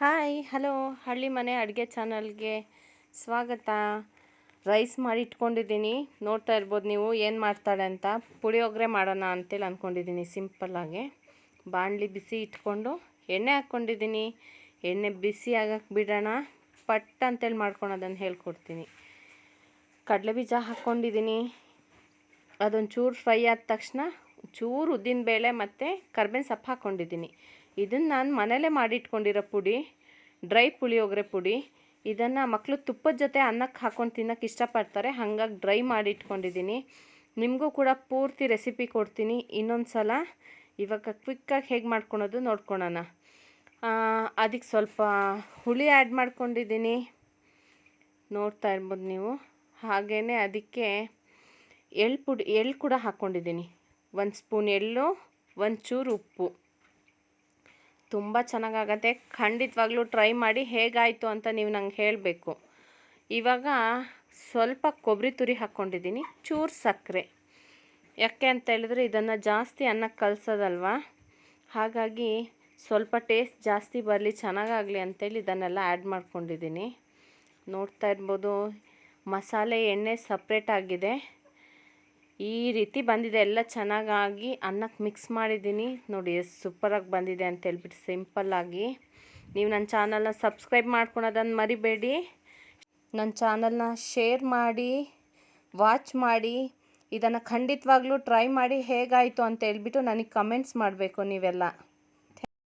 Hi hello ಹಳ್ಳಿ ಮನೆ ಅಡುಗೆ ಚಾನಲ್ಗೆ ಸ್ವಾಗತ. ರೈಸ್ ಮಾಡಿ ಇಟ್ಕೊಂಡಿದ್ದೀನಿ. ನೋಡ್ತಾ ಇರ್ಬೋದು ನೀವು ಏನು ಮಾಡ್ತಾಳೆ ಅಂತ. ಪುಳಿಯೋಗರೆ ಮಾಡೋಣ ಅಂತೇಳಿ ಅಂದ್ಕೊಂಡಿದ್ದೀನಿ ಸಿಂಪಲ್ಲಾಗಿ ಬಾಣಲಿ ಬಿಸಿ ಇಟ್ಕೊಂಡು ಎಣ್ಣೆ ಹಾಕ್ಕೊಂಡಿದ್ದೀನಿ. ಎಣ್ಣೆ ಬಿಸಿ ಆಗಕ್ಕೆ ಬಿಡೋಣ. ಪಟ್ ಅಂತೇಳಿ ಮಾಡ್ಕೊಳೋದನ್ನು ಹೇಳ್ಕೊಡ್ತೀನಿ. ಕಡಲೆ ಬೀಜ ಹಾಕ್ಕೊಂಡಿದ್ದೀನಿ. ಅದೊಂದು ಚೂರು ಫ್ರೈ ಆದ ತಕ್ಷಣ ಚೂರು ಉದ್ದಿನ ಬೇಳೆ ಮತ್ತು ಕರ್ಬೇವಿನ ಸೊಪ್ಪು ಹಾಕ್ಕೊಂಡಿದ್ದೀನಿ. ಇದನ್ನು ನಾನು ಮನೇಲೇ ಮಾಡಿಟ್ಕೊಂಡಿರೋ ಪುಡಿ, ಡ್ರೈ ಪುಳಿಯೋಗರೆ ಪುಡಿ, ಇದನ್ನು ಮಕ್ಕಳು ತುಪ್ಪದ ಜೊತೆ ಅನ್ನಕ್ಕೆ ಹಾಕ್ಕೊಂಡು ತಿನ್ನೋಕ್ಕೆ ಇಷ್ಟಪಡ್ತಾರೆ. ಹಾಗಾಗಿ ಡ್ರೈ ಮಾಡಿ ಇಟ್ಕೊಂಡಿದ್ದೀನಿ ನಿಮಗೂ ಕೂಡ ಪೂರ್ತಿ ರೆಸಿಪಿ ಕೊಡ್ತೀನಿ ಇನ್ನೊಂದು ಸಲ ಇವಾಗ ಕ್ವಿಕ್ಕಾಗಿ ಹೇಗೆ ಮಾಡ್ಕೊಳೋದು ನೋಡ್ಕೊಳೋಣ. ಅದಕ್ಕೆ ಸ್ವಲ್ಪ ಹುಳಿ ಆ್ಯಡ್ ಮಾಡ್ಕೊಂಡಿದ್ದೀನಿ ನೋಡ್ತಾ ಇರ್ಬೋದು ನೀವು. ಹಾಗೇ ಅದಕ್ಕೆ ಎಳ್ಳು ಪುಡಿ, ಎಳ್ಳು ಕೂಡ ಹಾಕ್ಕೊಂಡಿದ್ದೀನಿ ಒಂದು ಸ್ಪೂನ್ ಎಳ್ಳು ಒಂಚೂರು ಚೂರು ಉಪ್ಪು. ತುಂಬ ಚೆನ್ನಾಗಾಗತ್ತೆ. ಖಂಡಿತವಾಗ್ಲೂ ಟ್ರೈ ಮಾಡಿ ಹೇಗಾಯಿತು ಅಂತ ನೀವು ನಂಗೆ ಹೇಳಬೇಕು. ಇವಾಗ ಸ್ವಲ್ಪ ಕೊಬ್ಬರಿ ತುರಿ ಹಾಕ್ಕೊಂಡಿದ್ದೀನಿ. ಚೂರು ಸಕ್ಕರೆ. ಯಾಕೆ ಅಂತ ಹೇಳಿದ್ರೆ ಇದನ್ನು ಜಾಸ್ತಿ ಅನ್ನಕ್ಕೆ ಕಲಸೋದಲ್ವಾ? ಹಾಗಾಗಿ ಸ್ವಲ್ಪ ಟೇಸ್ಟ್ ಜಾಸ್ತಿ ಬರಲಿ, ಚೆನ್ನಾಗಾಗಲಿ ಅಂತೇಳಿ ಇದನ್ನೆಲ್ಲ ಆ್ಯಡ್ ಮಾಡ್ಕೊಂಡಿದ್ದೀನಿ. ನೋಡ್ತಾ ಇರ್ಬೋದು, ಮಸಾಲೆ ಎಣ್ಣೆ ಸಪ್ರೇಟ್ ಆಗಿದೆ. ಈ ರೀತಿ ಬಂದಿದೆ. ಎಲ್ಲ ಚೆನ್ನಾಗಾಗಿ ಅನ್ನಕ್ಕೆ ಮಿಕ್ಸ್ ಮಾಡಿದ್ದೀನಿ. ನೋಡಿ ಎಷ್ಟು ಸೂಪರಾಗಿ ಬಂದಿದೆ ಅಂತ ಹೇಳ್ಬಿಟ್ಟು ಸಿಂಪಲ್ಲಾಗಿ ನೀವು ನನ್ನ ಚಾನಲ್ನ ಸಬ್ಸ್ಕ್ರೈಬ್ ಮಾಡ್ಕೊಳೋದನ್ನು ಮರಿಬೇಡಿ. ನನ್ನ ಚಾನಲ್ನ ಶೇರ್ ಮಾಡಿ ವಾಚ್ ಮಾಡಿ. ಇದನ್ನು ಖಂಡಿತವಾಗ್ಲೂ ಟ್ರೈ ಮಾಡಿ ಹೇಗಾಯಿತು ಅಂತ ಹೇಳ್ಬಿಟ್ಟು ನನಗೆ ಕಮೆಂಟ್ಸ್ ಮಾಡಬೇಕು ನೀವೆಲ್ಲ.